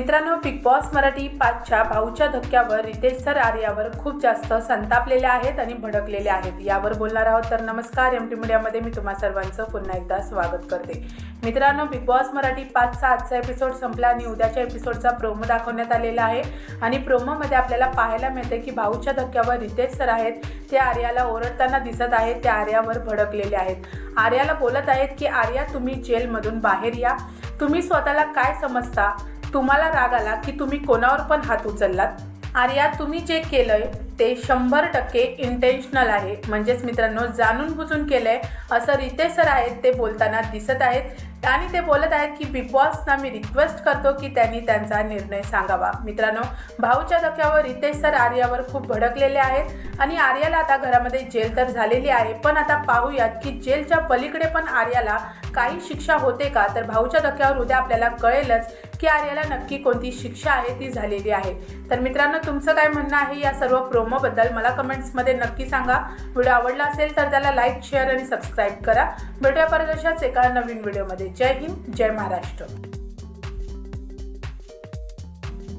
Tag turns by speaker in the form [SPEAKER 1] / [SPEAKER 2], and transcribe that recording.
[SPEAKER 1] मित्रांनो big boss Marathi पाचच्या भाऊच्या धक्क्यावर रितेश सर आर्यावर खूप जास्त संतापलेले आहेत आणि भडकलेले आहेत. यावर बोलणार आहोत तर नमस्कार एम टी मीडियामध्ये मी तुम्हा सर्वांचं पुन्हा एकदा स्वागत करते. मित्रांनो बिग बॉस मराठी पाचचा आजचा एपिसोड संपला आणि उद्याच्या एपिसोडचा प्रोमो दाखवण्यात आलेला आहे. आणि प्रोमोमध्ये आपल्याला पाहायला मिळते की भाऊच्या धक्क्यावर रितेश सर आहेत ते आर्याला ओरडताना दिसत आहेत ते आर्यावर भडकलेले आहेत. आर्याला बोलत आहेत की आर्या तुम्ही जेलमधून बाहेर या. तुम्ही स्वतःला काय समजता? तुम्हाला राग आला की तुम्ही कोणावर पण हात उचललात? आर्या तुम्ही जे केलंय ते शंभर टक्के इंटेन्शनल आहे. म्हणजेच मित्रांनो जाणून बुजून केलंय. असं रितेश सर आहेत ते बोलताना दिसत आहेत. आणि ते बोलत आहेत की बिग बॉसना मी रिक्वेस्ट करतो की त्यांनी त्यांचा निर्णय सांगावा. मित्रांनो भाऊच्या धक्क्यावर रितेश सर आर्यावर खूप भडकलेले आहेत. आणि आर्याला आता घरामध्ये जेल तर झालेली आहे पण आता पाहूयात की जेलच्या पलीकडे पण आर्याला काही शिक्षा होते का? तर भाऊच्या धक्क्यावर उद्या आपल्याला कळेलच की आर्याला नक्की कोणती शिक्षा आहे ती झालेली आहे. तर मित्रांनो मित्रांनो तुमचं काय म्हणणं आहे या सर्व प्रोमोबद्दल मला कमेंट्समध्ये नक्की सांगा. व्हिडिओ आवडला असेल तर त्याला लाईक शेअर आणि सबस्क्राईब करा. भेटूया परत अशाच एका नवीन व्हिडिओमध्ये जय हिंद जय महाराष्ट्र.